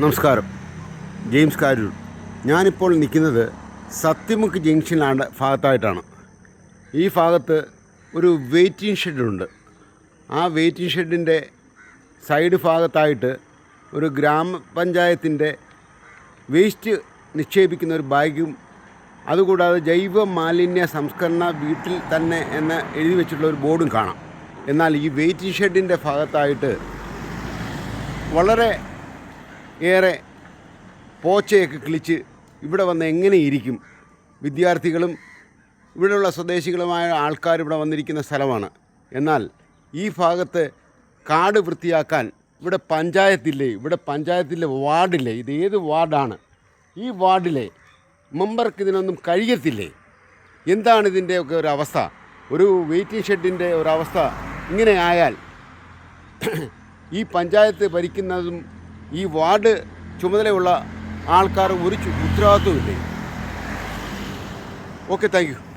നമസ്കാരം. ജെയിംസ് കാരൂർ. ഞാനിപ്പോൾ നിൽക്കുന്നത് സത്യമുഖ് ജംഗ്ഷനിലാണ്ട് ഭാഗത്തായിട്ടാണ്. ഈ ഭാഗത്ത് ഒരു വെയിറ്റിംഗ് ഷെഡുണ്ട്. ആ വെയിറ്റിംഗ് ഷെഡിന്റെ സൈഡ് ഭാഗത്തായിട്ട് ഒരു ഗ്രാമപഞ്ചായത്തിന്റെ വേസ്റ്റ് നിക്ഷേപിക്കുന്ന ഒരു ബാഗും അതുകൂടാതെ ജൈവ മാലിന്യ സംസ്കരണ വീട്ടിൽ തന്നെ എന്ന് എഴുതി വെച്ചിട്ടുള്ള ഒരു ബോർഡും കാണാം. എന്നാൽ ഈ വെയിറ്റിംഗ് ഷെഡിന്റെ ഭാഗത്തായിട്ട് വളരെ ഏറെ പോച്ചയൊക്കെ കിളിച്ച് ഇവിടെ വന്ന് എങ്ങനെ ഇരിക്കും? വിദ്യാർത്ഥികളും ഇവിടെയുള്ള സ്വദേശികളുമായ ആൾക്കാർ ഇവിടെ വന്നിരിക്കുന്ന സ്ഥലമാണ്. എന്നാൽ ഈ ഭാഗത്ത് കാട് വൃത്തിയാക്കാൻ ഇവിടെ പഞ്ചായത്തില്ലേ? ഇവിടെ പഞ്ചായത്തിലെ വാർഡില്ലേ? ഇത് ഏത് വാർഡാണ്? ഈ വാർഡിലെ മെമ്പർക്ക് ഇതിനൊന്നും കഴിയത്തില്ലേ? എന്താണ് ഇതിന്റെയൊക്കെ ഒരു അവസ്ഥ? ഒരു വെയിറ്റിംഗ് ഷെഡിന്റെ ഒരവസ്ഥ ഇങ്ങനെ ആയാൽ ഈ പഞ്ചായത്ത് ഭരിക്കുന്നതും ഈ വാർഡ് ചുമതലയുള്ള ആൾക്കാർ ഒരു ഉത്തരവാദിത്വമില്ലേ? Okay thank